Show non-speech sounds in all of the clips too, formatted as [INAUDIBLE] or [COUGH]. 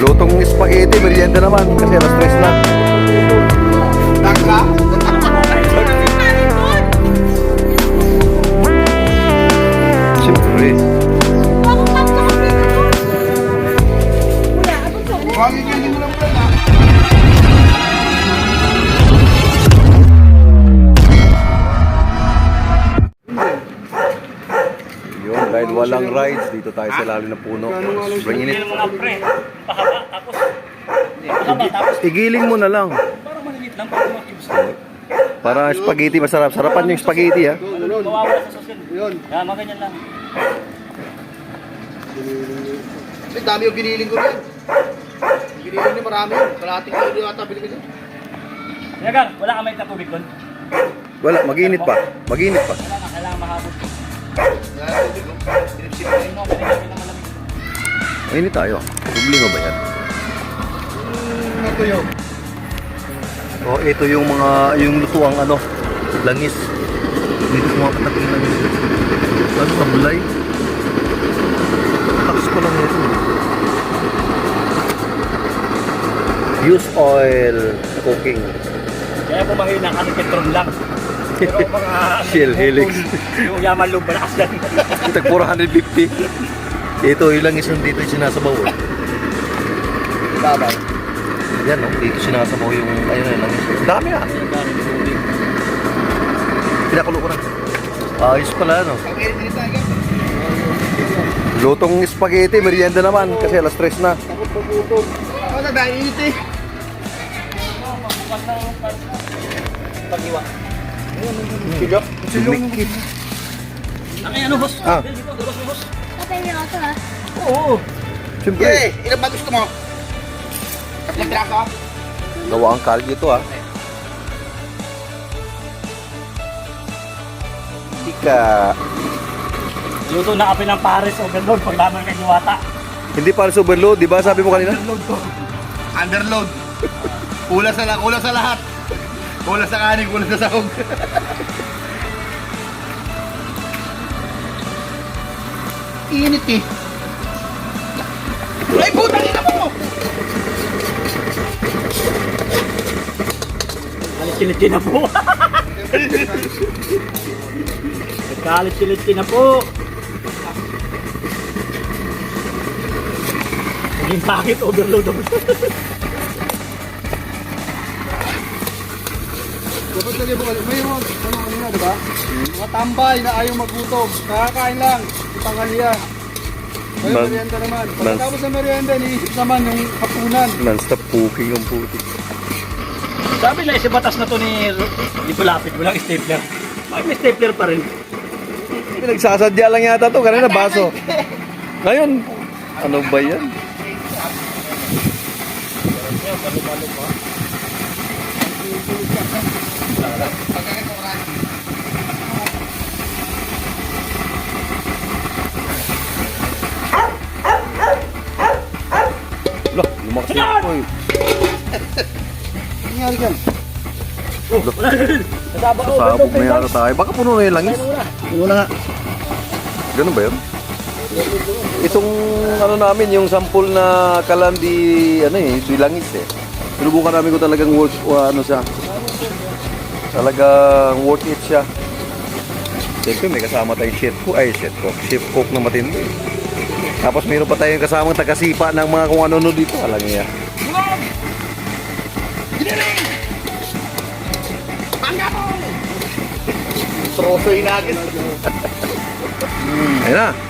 Lutong spaghetti, merienda naman. Kasi alas stress na. Tangka? Siyempre. Walang rides, dito tayo sa ilalim ng puno. Sobrang init. mga pre. Pahaba. Tapos. Pahaba. Tapos. Igiling mo na lang. Parang maliit lang. Parang makibus. Para spaghetti masarap. Sarapan yung spaghetti ha. Mawawala sa susunod. Yun. Yan, mga ganyan lang. Ang dami yung giniling ko rin. Yung Giniling niya marami yun. Kalating kilo yata binili ko. Yagan, wala ka may katubig doon. Wala, mag-init pa. Mag-init pa. Wala na, kailangan mahabot. Mainit tayo. Problema ba yan? Natuyo. Oh, ito yung mga, yung lutuang ano, langis. Dito sa mga katating langis. Ano, sablay? Tax ko lang ito. Use oil cooking. Kaya kung mahina kami petron lang. Pero mga... Shell helix. Yung yaman loob, malakas [LAUGHS] lang. Tag 450. Ito yung langis yung dito yung sinasabaw. Eh. Babay. Yan, no? dito sinasabaw yung, ayun na, langis. Ang dami ah. Pinakulo ko na. Ayos pala, no? Lutong spaghetti, merienda naman. Kasi alas stress na. Takot pagutom. Ako na dahil init eh. Pag-iwa. Silo. Dumikit. Ang ano, boss? Dito, boss, boss. Ako ah. Oo. Siyempre, Eh, ilan ba mo? Tatlong piraso? gawa ang kalye ito ah. Tika. Luto na kami ng Paris overload pag laman kay Diwata. Hindi para sa overload, di ba? Sabi mo kanina? Overload to. Underload. Kulang sa, kulang sa lahat. Kulang sa kanin, kulang sa sahog. Init eh. Ay, putang ina mo! Kalit-kilit na po. [LAUGHS] Kalit-kilit na po. Naging bakit overload ako. [LAUGHS] Dapat lagi mo kayo. May mga ano kanina, di ba? Mga tambay na ayaw magutom. Nakakain lang. Itanghalian. May Nan- merienda naman. Pagkatapos ng merienda, iniisip naman yung hapunan. Non-stop cooking yung puti. Sabi na, batas na to ni... Hindi ko lapit, walang stapler. Bakit may stapler pa rin? Pinagsasadya lang yata to kanina baso. Ngayon, ano ba yan? Loh, lumakas na ito eh. Nangyari yan. Nasaba ko, Sabog na yata tayo. Baka puno na yung langis. Una nga. Ganun ba yun? Itong ano namin, yung sample na kalandi, ano eh, langis eh. Sinubukan namin kung talagang worth, o ano siya. Talagang worth it siya. Siyempre may kasama tayong chef cook, ay chef cook, chef cook na matindi. Tapos mayroon pa tayong kasamang tagasipa ng mga kung ano-ano dito. Alam niya. Troso yung nagis. [LAUGHS] Ayun na.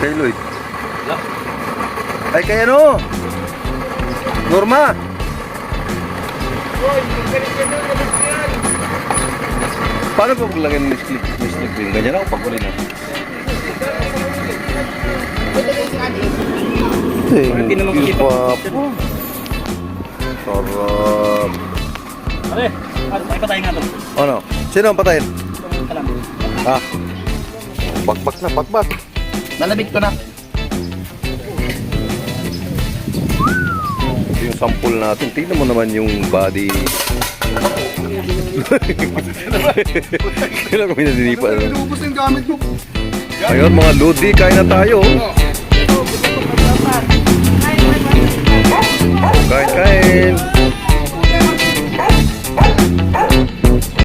Kay Lloyd. Ay, kay ano? Norma. Paano po maglagay ng misclick? Misclick rin. Ganyan ako pag na. Thank you, Papo. Sarap. Pare, patay patayin nga to. Ano? Sino ang patayin? Ah. Bakbak na, bakbak. Nalabit ko na. Ito yung sample natin. Tingnan mo naman yung body. Kailan ko pinadinipa. Ano inubos yung gamit mo? Ayun mga lodi, kain na tayo. Kain, kain.